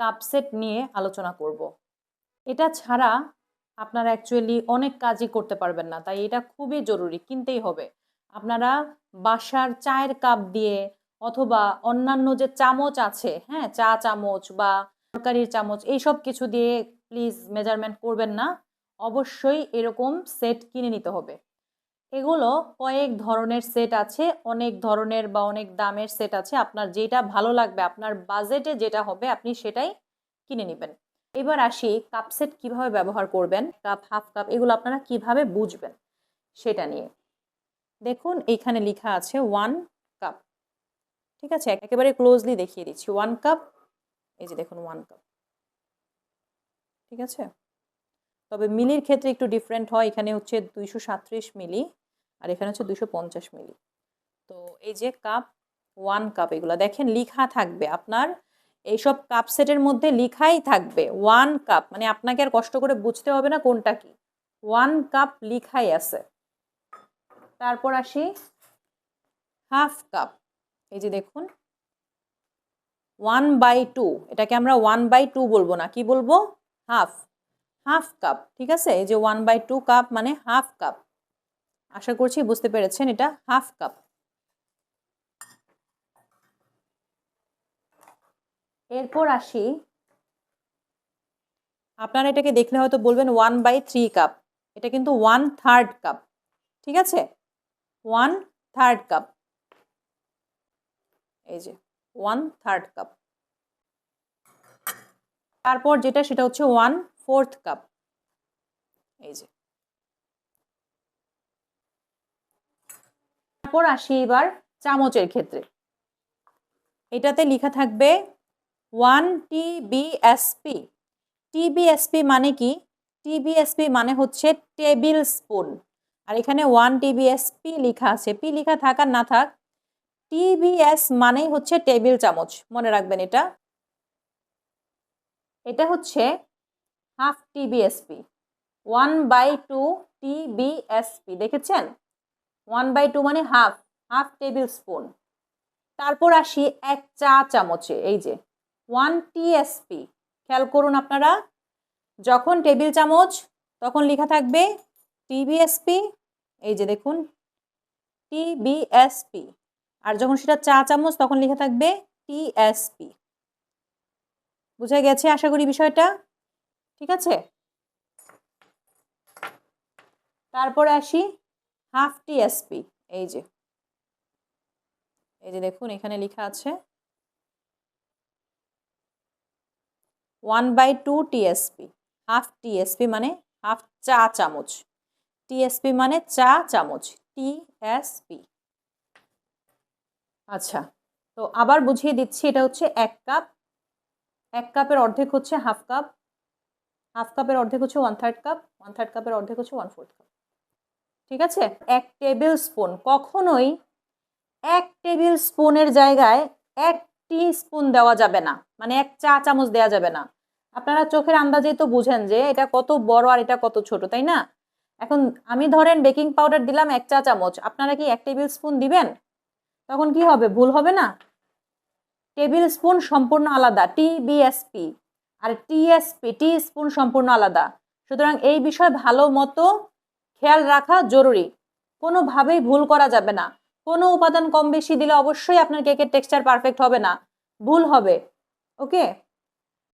Cup set নিয়ে আলোচনা করব। এটা ছাড়া আপনারা অ্যাকচুয়ালি অনেক কাজই করতে পারবেন না, তাই এটা খুবই জরুরি, কিনতেই হবে। আপনারা বাসার চায়ের কাপ দিয়ে অথবা অন্যান্য যে চামচ আছে হ্যাঁ চা চামচ বা তরকারির চামচ এইসব কিছু দিয়ে প্লিজ মেজারমেন্ট করবেন না। অবশ্যই এরকম সেট কিনে নিতে হবে। এগুলো কয়েক ধরনের সেট আছে, অনেক ধরনের বা অনেক দামের সেট আছে। আপনার যেটা ভালো লাগবে, আপনার বাজেটে যেটা হবে, আপনি সেটাই কিনে নেবেন। এবার আসি কাপ সেট কীভাবে ব্যবহার করবেন কাপ হাফ কাপ এগুলো আপনারা কীভাবে বুঝবেন সেটা নিয়ে। দেখুন এইখানে লেখা আছে ওয়ান কাপ ঠিক আছে? একেবারে ক্লোজলি দেখিয়ে দিচ্ছি। ওয়ান কাপ এই যে দেখুন ওয়ান কাপ ঠিক আছে? তবে মিলির ক্ষেত্রে একটু ডিফারেন্ট হয়। এখানে হচ্ছে দুইশো মিলি। আর এখানে হচ্ছে দুশো পঞ্চাশ মিলি। তো এই যে কাপ ওয়ান কাপ এগুলো, দেখেন লিখা থাকবে আপনার, এইসব কাপ সেটের মধ্যে লিখাই থাকবে ওয়ান কাপ মানে আপনাকে আর কষ্ট করে বুঝতে হবে না কোনটা কি। ওয়ান কাপ লিখাই আছে। তারপর আসি হাফ কাপ এই যে দেখুন ওয়ান বাই টু এটাকে আমরা ওয়ান বাই টু বলব না, কি বলব? হাফ হাফ কাপ ঠিক আছে? এই যে ওয়ান বাই টু কাপ মানে হাফ কাপ আশা করছি বুঝতে পেরেছেন, এটা হাফ কাপ। এরপর আসি। আপনারা এটাকে দেখলে হয়তো বলবেন ওয়ান বাই থ্রি কাপ এটা কিন্তু ওয়ান থার্ড কাপ ঠিক আছে? ওয়ান থার্ড কাপ এই যে ওয়ান থার্ড কাপ তারপর যেটা, সেটা হচ্ছে ওয়ান ফোর্থ কাপ এই যে তারপর আসি এবার চামচের ক্ষেত্রে। এটাতে লেখা থাকবে ওয়ান টিবিএসপি টিবিএসপি মানে কি? টিবিএসপি মানে হচ্ছে টেবিল স্পুন আর এখানে ওয়ান টিবিএসপি লেখা আছে। পি লেখা থাক আর না থাক টিবিএস মানেই হচ্ছে টেবিল চামচ। মনে রাখবেন এটা। এটা হচ্ছে half TBSP one by two TBSP দেখেছেন? ওয়ান বাই টু মানে হাফ হাফ টেবিল স্পুন তারপর আসি এক চা চামচে, এই যে ওয়ান টিএসপি খেয়াল করুন আপনারা, যখন টেবিল চামচ, তখন লেখা থাকবে টিবিএসপি এই যে দেখুন টিবিএসপি আর যখন সেটা চা চামচ, তখন লেখা থাকবে টিএসপি বুঝা গেছে আশা করি বিষয়টা? ঠিক আছে? তারপরে আসি হাফ টিএসপি, এই যে। এই যে দেখুন, এখানে লেখা আছে one by two TSP, half TSP মানে হাফ চা চামচ, টিএসপি মানে চা চামচ, টিএসপি। আচ্ছা তো আবার বুঝিয়ে দিচ্ছি, এটা হচ্ছে এক কাপ, এক কাপের অর্ধেক হচ্ছে হাফ কাপ, হাফ কাপের অর্ধেক হচ্ছে one third cup one third কাপের অর্ধেক হচ্ছে ওয়ান ফোর্থ কাপ ঠিক আছে? এক টেবিল স্পুন। কখনোই এক টেবিল স্পুনের জায়গায় এক টি স্পুন দেওয়া যাবে না। মানে এক চা চামচ দেওয়া যাবে না। আপনারা চোখের আন্দাজেই তো বুঝেন যে এটা কত বড় আর এটা কত ছোট, তাই না? এখন আমি ধরেন বেকিং পাউডার দিলাম এক চা চামচ। আপনারা কি এক টেবিল স্পুন দিবেন? তখন কি হবে? ভুল হবে না? টেবিল স্পুন সম্পূর্ণ আলাদা। টিবিএসপি আর টিএসপি টি স্পুন সম্পূর্ণ আলাদা। সুতরাং এই বিষয় ভালো মতো খেয়াল রাখা জরুরি। কোনোভাবেই ভুল করা যাবে না। কোনো উপাদান কম বেশি দিলে অবশ্যই আপনার কেকের টেক্সচার পারফেক্ট হবে না। ভুল হবে। ওকে